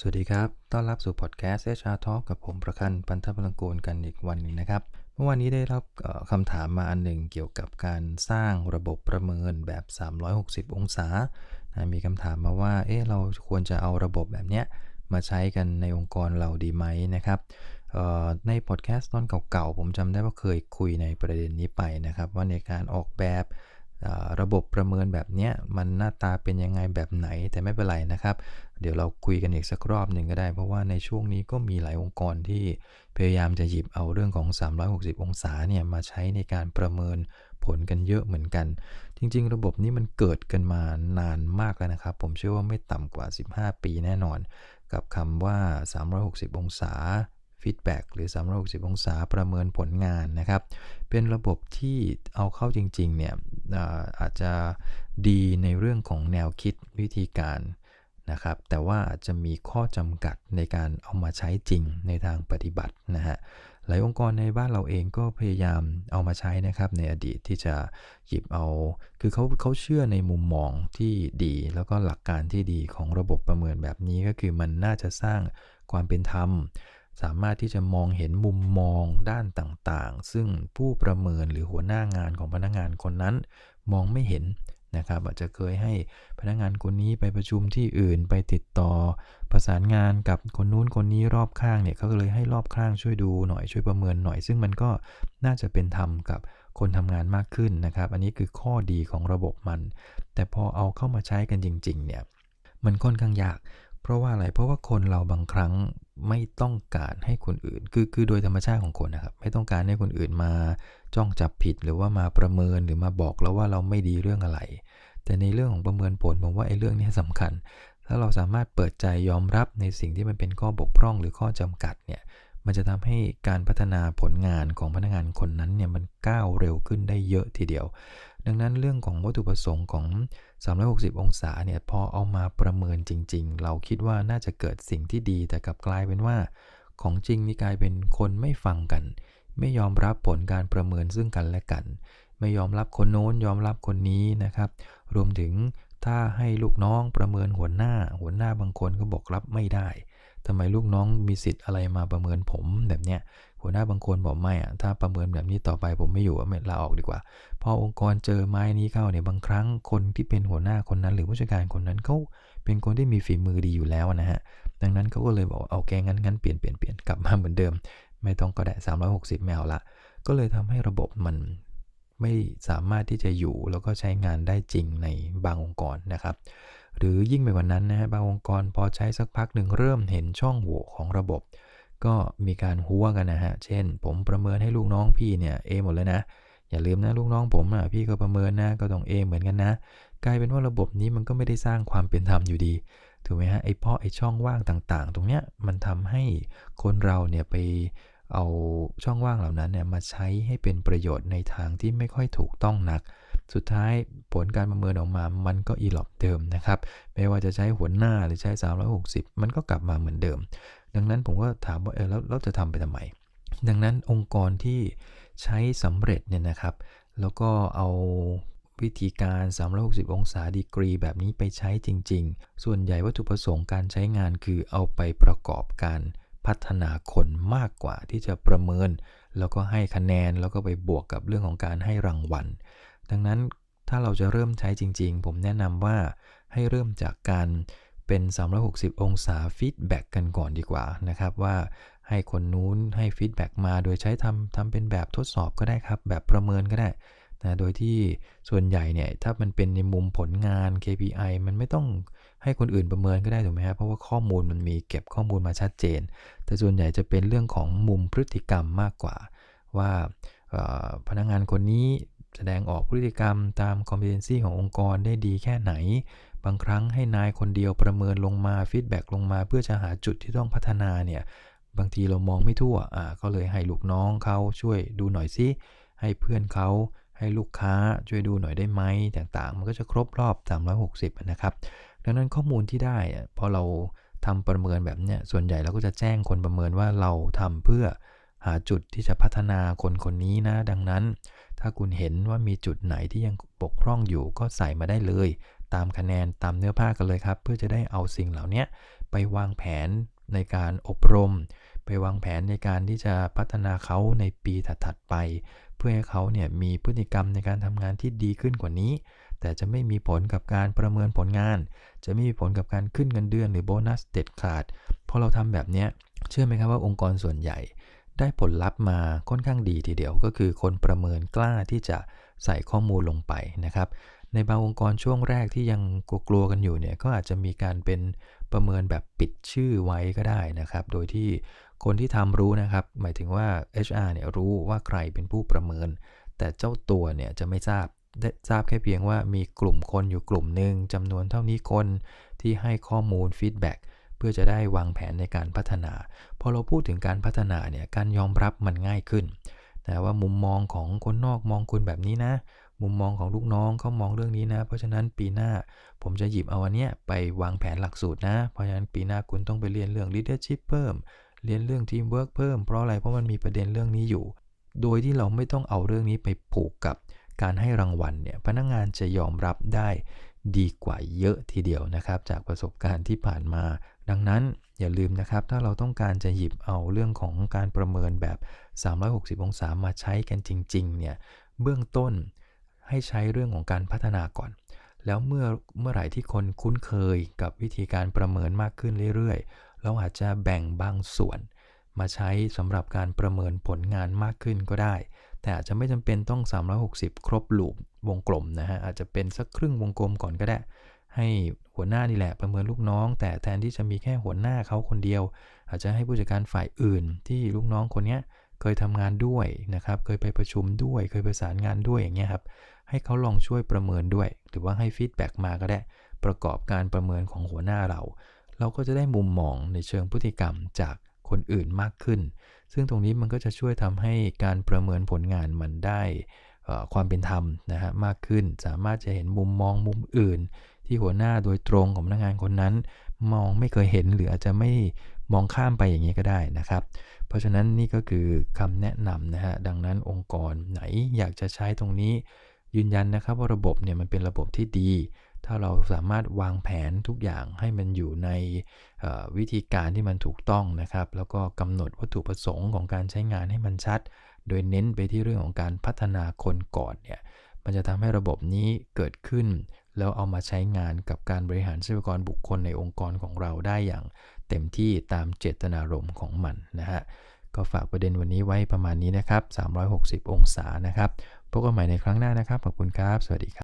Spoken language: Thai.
สวัสดีครับ ต้อนรับสู่พอดแคสต์เอชาร์ทอกับผมประคันปันทพลังกูลกันอีกวันหนึ่งนะครับ เมื่อวานนี้ได้รับคำถามมาอันหนึ่งเกี่ยวกับการสร้างระบบประเมินแบบ 360 องศานะมีคำถามมาว่า เอ๊ะ เราควรจะเอาระบบแบบเนี้ยมาใช้กันในองค์กรเราดีไหมนะครับในพอดแคสต์ตอนเก่าๆ ผมจำได้ว่าเคยคุยในประเด็นนี้ไปนะครับ ว่าในการออกแบบ ระบบประเมินแบบนี้มันหน้าตาเป็นยังไงแบบไหนแต่ไม่เป็นไรนะครับ เดี๋ยวเราคุยกันอีกสักรอบหนึ่งก็ได้ เพราะว่าในช่วงนี้ก็มีหลายองค์กรที่พยายามจะหยิบเอาเรื่องของ 360 องศาเนี่ยมาใช้ในการประเมินผลกันเยอะเหมือนกัน จริง ๆ ระบบนี้มันเกิดกันมานานมากแล้วนะครับ ผมเชื่อว่าไม่ต่ำกว่า 15 ปีแน่นอน กับคำว่า 360 องศา ฟีดแบ็กหรือ 360 องศาประเมินผลงานนะครับ เป็นระบบที่เอาเข้าจริงๆเนี่ยอาอาจจะดีในเรื่องของแนวคิดวิธีการนะครับ แต่ว่าอาจจะมีข้อจำกัดในการเอามาใช้จริงในทางปฏิบัตินะฮะหลายองค์กรในบ้านเราเองก็พยายามเอามาใช้นะครับในอดีตที่จะหยิบเอา คือเขาเขาเชื่อในมุมมองที่ดี แล้วก็หลักการที่ดีของระบบประเมินแบบนี้ก็คือมันน่าจะสร้างความเป็นธรรม สามารถที่จะมองเห็นมุมมองด้านต่างๆ ซึ่งผู้ประเมินหรือหัวหน้างานของพนักงานคนนั้น มองไม่เห็นนะครับอาจจะเคยให้พนักงานคนนี้ไปประชุมที่อื่นไปติดต่อ ประสานงานกับคนนู้นคนนี้รอบข้างเนี่ยเขาก็เลยให้รอบข้างช่วยดูหน่อยช่วยประเมินหน่อย ซึ่งมันก็น่าจะเป็นธรรมกับคนทำงานมากขึ้นนะครับ อันนี้คือข้อดีของระบบมัน แต่พอเอาเข้ามาใช้กันจริง ๆ เนี่ย มันค่อนข้างยาก ราะว่าอะไร เพราะว่าคนเราบางครั้งไม่ต้องการให้คนอื่น คือคือโดยธรรมชาติของคนนะครับ ไม่ต้องการให้คนอื่นมาจ้องจับผิดหรือว่ามาประเมินหรือมาบอกเราว่าเราไม่ดีเรื่องอะไร แต่ในเรื่องของประเมินผลผมว่าไอ้เรื่องนี้สำคัญ ถ้าเราสามารถเปิดใจยอมรับในสิ่งที่มันเป็นข้อบกพร่องหรือข้อจำกัดเนี่ย มันจะทำให้การพัฒนาผลงานของพนักงานคนนั้นเนี่ยมันก้าวเร็วขึ้นได้เยอะทีเดียว ดังนั้นเรื่องของวัตถุประสงค์ของ 360 องศาเนี่ยพอเอามาประเมินจริง ๆ เราคิดว่าน่าจะเกิดสิ่งที่ดี แต่กลับกลายเป็นว่า ของจริงนี่กลายเป็นคนไม่ฟังกัน ไม่ยอมรับผลการประเมินซึ่งกันและกัน ไม่ยอมรับคนโน้นยอมรับคนนี้นะครับ รวมถึงถ้าให้ลูกน้องประเมินหัวหน้า หัวหน้าบางคนก็บอกรับไม่ได้ ทำไมลูกน้องมีสิทธิ์อะไรมาประเมินผมแบบเนี้ยหัวหน้าบางคนบอกไม่อะถ้าประเมินแบบนี้ต่อไปผมไม่อยู่อะไม่ลาออกดีกว่า พอองค์กรเจอไม้นี้เข้าเนี่ยบางครั้งคนที่เป็นหัวหน้าคนนั้น หรือผู้จัดการคนนั้นเขาเป็นคนที่มีฝีมือดีอยู่แล้วนะฮะ ดังนั้นเขาก็เลยบอกเอาแกงั้นงั้นเปลี่ยนเปลี่ยนเปลี่ยนกลับมาเหมือนเดิม ไม่ต้องก็ได้360แมวละ ก็เลยทำให้ระบบมันไม่สามารถที่จะอยู่แล้วก็ใช้งานได้จริงในบางองค์กรนะครับ หรือยิ่งไปกว่านั้นนะฮะบางองค์กรพอใช้สักพักหนึ่งเริ่มเห็นช่องโหว่ของระบบ ก็มีการหัวกันนะฮะ เช่น ผมประเมินให้ลูกน้องพี่เนี่ยเอหมดเลยนะ อย่าลืมนะลูกน้องผมอะพี่ก็ประเมินนะก็ต้องเอเหมือนกันนะ กลายเป็นว่าระบบนี้มันก็ไม่ได้สร้างความเป็นธรรมอยู่ดีถูกไหมฮะไอ้เพราะไอ้ช่องว่างต่างๆ ตรงเนี้ยมันทำให้คนเราเนี่ยไปเอาช่องว่างเหล่านั้นเนี่ยมาใช้ให้เป็นประโยชน์ในทางที่ไม่ค่อยถูกต้องนัก สุดท้ายผลการประเมินออกมา มันก็อีหลอบเดิมนะครับ ไม่ว่าจะใช้หัวหน้าหรือใช้ 360 มันก็กลับมาเหมือนเดิม ดังนั้นผมก็ถามว่าเออแล้วเราจะทำไปทำไม ดังนั้นองค์กรที่ใช้สำเร็จเนี่ยนะครับ แล้วก็เอาวิธีการ 360 องศาดีกรี แบบนี้ไปใช้จริง ๆ ส่วนใหญ่วัตถุประสงค์การใช้งานคือเอาไปประกอบการพัฒนาคนมากกว่าที่จะประเมิน แล้วก็ให้คะแนนแล้วก็ไปบวกกับเรื่องของการให้รางวัล ดังนั้นถ้าเราจะเริ่มใช้จริงๆ ผมแนะนำว่าให้เริ่มจากการเป็น 360 องศาฟีดแบ็กกันก่อนดีกว่านะครับ ว่าให้คนนู้นให้ฟีดแบ็กมาโดยใช้ทำทำเป็นแบบทดสอบก็ได้ครับ แบบประเมินก็ได้นะโดยที่ส่วนใหญ่เนี่ยถ้ามันเป็นในมุมผลงาน KPI มันไม่ต้องให้คนอื่นประเมินก็ได้ถูกไหมครับเพราะว่าข้อมูลมันมีเก็บข้อมูลมาชัดเจน แต่ส่วนใหญ่จะเป็นเรื่องของมุมพฤติกรรมมากกว่า ว่าพนักงานคนนี้ แสดงออกพฤติกรรมตาม competency ขององค์กรได้ดีแค่ไหน บางครั้งให้นายคนเดียวประเมินลงมาฟีดแบ็กลงมา เพื่อจะหาจุดที่ต้องพัฒนาเนี่ยบางทีเรามองไม่ทั่วอ่าก็เลยให้ลูกน้องเขาช่วยดูหน่อยสิให้เพื่อนเขาให้ลูกค้าช่วยดูหน่อยได้ไหมต่างๆ มันก็จะครบรอบ 360 นะครับ ดังนั้นข้อมูลที่ได้พอเราทำประเมินแบบเนี้ยส่วนใหญ่เราก็จะแจ้งคนประเมินว่าเราทำเพื่อหาจุดที่จะพัฒนาคนคนนี้นะ ดังนั้น ถ้าคุณเห็นว่ามีจุดไหนที่ยังบกพร่องอยู่ก็ใส่มาได้เลย ตามคะแนนตามเนื้อผ้ากันเลยครับ เพื่อจะได้เอาสิ่งเหล่านี้ไปวางแผนในการอบรม ไปวางแผนในการที่จะพัฒนาเขาในปีถัดๆไป เพื่อให้เขาเนี่ยมีพฤติกรรมในการทำงานที่ดีขึ้นกว่านี้ แต่จะไม่มีผลกับการประเมินผลงาน จะไม่มีผลกับการขึ้นเงินเดือนหรือโบนัสเด็ดขาดพอเราทำแบบนี้เชื่อไหมครับว่าองค์กรส่วนใหญ่ ได้ผลลัพธ์มาค่อนข้างดีทีเดียวก็คือคนประเมินกล้าที่จะใส่ข้อมูลลงไปนะครับ ในบางองค์กรช่วงแรกที่ยังกลัวๆกันอยู่เนี่ยก็อาจจะมีการเป็นประเมินแบบปิดชื่อไว้ก็ได้นะครับ โดยที่คนที่ทำรู้นะครับ หมายถึงว่า HR เนี่ยรู้ว่าใครเป็นผู้ประเมิน แต่เจ้าตัวเนี่ยจะไม่ทราบได้ทราบแค่เพียงว่ามีกลุ่มคนอยู่กลุ่มหนึ่งจำนวนเท่านี้คนที่ให้ข้อมูลฟีดแบ็ก เพื่อจะได้วางแผนในการพัฒนา พอเราพูดถึงการพัฒนาเนี่ยการยอมรับมันง่ายขึ้นนะว่ามุมมองของคนนอกมองคุณแบบนี้นะ มุมมองของลูกน้องเขามองเรื่องนี้นะ เพราะฉะนั้นปีหน้าผมจะหยิบเอาอันเนี้ยไปวางแผนหลักสูตรนะ เพราะฉะนั้นปีหน้าคุณต้องไปเรียนเรื่อง leadership เพิ่ม เรียนเรื่อง teamwork เพิ่ม เพราะอะไร เพราะมันมีประเด็นเรื่องนี้อยู่ โดยที่เราไม่ต้องเอาเรื่องนี้ไปผูกกับการให้รางวัลเนี่ยพนักงงานจะยอมรับได้ดีกว่าเยอะทีเดียวนะครับ จากประสบการณ์ที่ผ่านมา ดังนั้นอย่าลืมนะครับ ถ้าเราต้องการจะหยิบเอาเรื่องของการประเมินแบบ 360 องศามาใช้กันจริงๆเนี่ยเบื้องต้นให้ใช้เรื่องของการพัฒนาก่อน แล้วเมื่อเมื่อไหร่ที่คนคุ้นเคยกับวิธีการประเมินมากขึ้นเรื่อยๆ เราอาจจะแบ่งบางส่วน มาใช้สำหรับการประเมินผลงานมากขึ้นก็ได้ แต่อาจจะไม่จำเป็นต้อง 360 ครบลูปวงกลมนะฮะอาจจะเป็นสักครึ่งวงกลมก่อนก็ได้ ให้หัวหน้านี่แหละประเมินลูกน้อง แต่แทนที่จะมีแค่หัวหน้าเขาคนเดียว อาจจะให้ผู้จัดการฝ่ายอื่นที่ลูกน้องคนนี้เคยทำงานด้วยนะครับ เคยไปประชุมด้วย เคยประสานงานด้วยอย่างเงี้ยครับ ให้เขาลองช่วยประเมินด้วย หรือว่าให้ฟีดแบ็กมาก็ได้ ประกอบการประเมินของหัวหน้าเรา เราก็จะได้มุมมองในเชิงพฤติกรรมจากคนอื่นมากขึ้น ซึ่งตรงนี้มันก็จะช่วยทำให้การประเมินผลงานมันได้ความเป็นธรรมนะฮะมากขึ้น สามารถจะเห็นมุมมองมุมอื่น ที่หัวหน้าโดยตรงของพนักงานคนนั้น มองไม่เคยเห็นหรืออาจจะไม่มองข้ามไปอย่างนี้ก็ได้นะครับ เพราะฉะนั้นนี่ก็คือคำแนะนำนะฮะดังนั้นองค์กรไหนอยากจะใช้ตรงนี้ ยืนยันนะครับว่าระบบเนี่ยมันเป็นระบบที่ดี ถ้าเราสามารถวางแผนทุกอย่างให้มันอยู่ในวิธีการที่มันถูกต้องนะครับ แล้วก็กำหนดวัตถุประสงค์ของการใช้งานให้มันชัด โดยเน้นไปที่เรื่องของการพัฒนาคนก่อนเนี่ยมันจะทำให้ระบบนี้เกิดขึ้น แล้วเอามาใช้งานกับการบริหารทรัพยากรบุคคลในองค์กรของเราได้อย่างเต็มที่ตามเจตนารมณ์ของมันนะฮะก็ฝากประเด็นวันนี้ไว้ประมาณนี้นะครับ 360 องศานะครับ พบกันใหม่ในครั้งหน้านะครับ ขอบคุณครับ สวัสดีครับ